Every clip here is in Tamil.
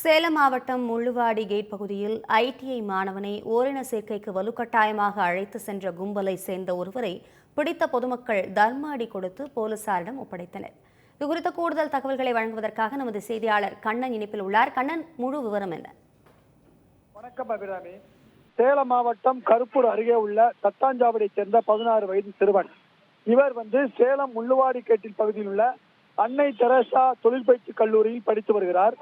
சேலம் மாவட்டம் முள்ளுவாடி கேட் பகுதியில் ஐடிஐ மாணவனை ஓரின சேர்க்கைக்கு வலுக்கட்டாயமாக அழைத்து சென்ற கும்பலை சேர்ந்த ஒருவரை பிடித்த பொதுமக்கள் தர்ம அடி கொடுத்து போலீசாரிடம் ஒப்படைத்தனர். இதுகுறித்த கூடுதல் தகவல்களை வழங்குவதற்காக நமது செய்தியாளர் கண்ணன் இணைப்பில் உள்ளார். கண்ணன் முழு விவரம் என்ன? வணக்கம் அபிராமி. சேலம் மாவட்டம் கருப்பூர் அருகே உள்ள தத்தாஞ்சாவடியைச் சேர்ந்த பதினாறு வயது சிறுவன். இவர் வந்து சேலம் முள்ளுவாடி கேட்டில் பகுதியில் உள்ள அன்னை தெரசா தொழிற்பயிற்சி கல்லூரியில் படித்து வருகிறார்.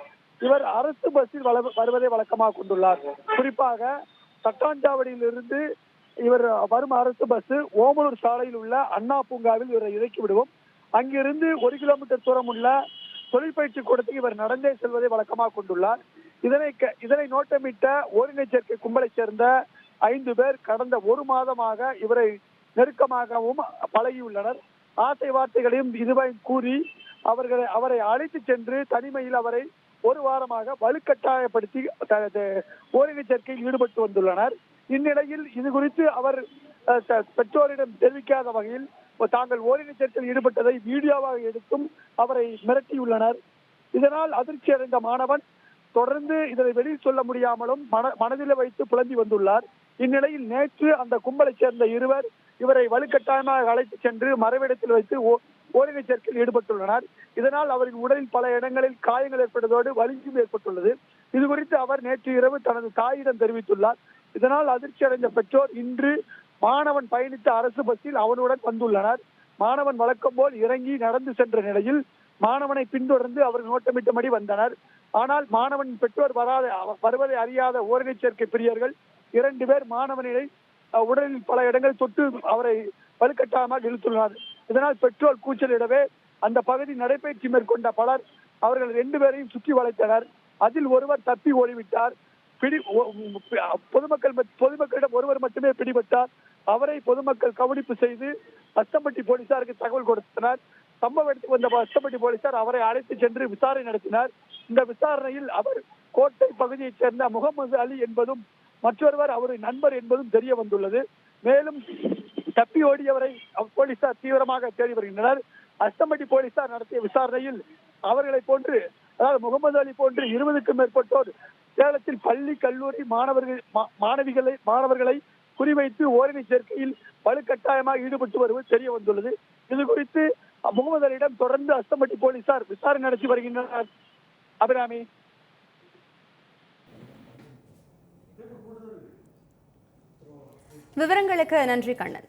இவர் அரசு பஸ்ஸில் வருவதை வழக்கமாக கொண்டுள்ளார். குறிப்பாக தட்டாஞ்சாவடியிலிருந்து இவர் வரும் அரசு பஸ் ஓமலூர் சாலையில் உள்ள அண்ணா பூங்காவில் இவரை இறக்கி விடுவோம். அங்கிருந்து ஒரு கிலோமீட்டர் தூரம் உள்ள தொழிற்பயிற்சி கூடத்துக்கு இவர் நடந்தே செல்வதை வழக்கமாக கொண்டுள்ளார். இதனை க- இதனை நோட்டமிட்ட ஓரின சேர்க்கை கும்பலைச் சேர்ந்த ஐந்து பேர் கடந்த ஒரு மாதமாக இவரை நெருக்கமாகவும் பழகியுள்ளனர். ஆசை வார்த்தைகளையும் இதுவரை கூறி அவர்களை அவரை அழைத்து சென்று தனிமையில் அவரை ஒரு வாரமாக வலுக்கட்டாயப்படுத்தி த- ஓரின சேர்க்கையில் ஈடுபட்டு வந்துள்ளனர். இந்நிலையில் இது குறித்து அவர் பெற்றோரிடம் தெரிவிக்காத வகையில் தாங்கள் ஓரின சேர்க்கையில் ஈடுபட்டதை வீடியோவாக எடுத்தும் அவரை மிரட்டியுள்ளனர். இதனால் அதிர்ச்சி அடைந்த மாணவன் தொடர்ந்து இதனை வெளியில் சொல்ல முடியாமலும் மன மனதில் வைத்து புலம்பி வந்துள்ளார். இந்நிலையில் நேற்று அந்த கும்பலைச் சேர்ந்த இருவர் இவரை வலுக்கட்டாயமாக அழைத்து சென்று மறைவிடத்தில் வைத்து ஓ- ஓரின சேர்க்கையில் ஈடுபட்டுள்ளனர். இதனால் அவரின் உடலில் பல இடங்களில் காயங்கள் ஏற்பட்டதோடு வலிஞ்சும் ஏற்பட்டுள்ளது. இது குறித்து அவர் நேற்று இரவு தனது தாயிடம் தெரிவித்துள்ளார். இதனால் அதிர்ச்சி அடைந்த பெற்றோர் இன்று மாணவன் பயணித்த அரசு பஸ்ஸில் அவனுடன் வந்துள்ளனர். மாணவன் வழக்கம் போல் இறங்கி நடந்து சென்ற நிலையில் மாணவனை பின்தொடர்ந்து அவர் நோட்டமிட்டபடி வந்தனர். ஆனால் மாணவன் பெற்றோர் வராத வருவதை அறியாத ஓரின சேர்க்கை பிரியர்கள் இரண்டு பேர் மாணவனை உடலில் பல இடங்களில் தொட்டு அவரை வலுக்கட்டாமல் இழுத்துள்ளனர். இதனால் பெற்றோர் கூச்சலிடவே அந்த பகுதி நடைபயிற்சி மேற்கொண்ட பலர் அவர்கள் ரெண்டு பேரையும் சுற்றி வளைத்தனர். அதில் ஒருவர் தப்பி ஓடிவிட்டார். பிடி பொதுமக்கள் பொதுமக்களிடம் ஒருவர் மட்டுமே பிடிபட்டார். அவரை பொதுமக்கள் கவனிப்பு செய்து அஸ்தம்பட்டி போலீசாருக்கு தகவல் கொடுத்தனர். சம்பவ இடத்துக்கு வந்த அஸ்தம்பட்டி போலீசார் அவரை அழைத்து சென்று விசாரணை நடத்தினார். இந்த விசாரணையில் அவர் கோட்டை பகுதியைச் சேர்ந்த முகமது அலி என்பதும் மற்றொருவர் அவரின் நண்பர் என்பதும் தெரிய வந்துள்ளது. மேலும் தப்பி ஓடியவரை போலீசார் தீவிரமாக தேடி வருகின்றனர். அஸ்தம்பட்டி போலீசார் நடத்திய விசாரணையில் அவர்களை போன்று அதாவது முகமது அலி போன்று இருபதுக்கும் மேற்பட்டோர் சேலத்தில் பள்ளி கல்லூரி மாணவர்கள் மா- மாணவிகளை மாணவர்களை குறிவைத்து ஓரணி சேர்க்கையில் வலுக்கட்டாயமாக ஈடுபட்டு வருவது தெரிய வந்துள்ளது. இது குறித்து முகமது அலியிடம் தொடர்ந்து அஸ்தம்பட்டி போலீசார் விசாரணை நடத்தி வருகின்றனர். அபிராமி. விவரங்களுக்கு நன்றி கண்ணன்.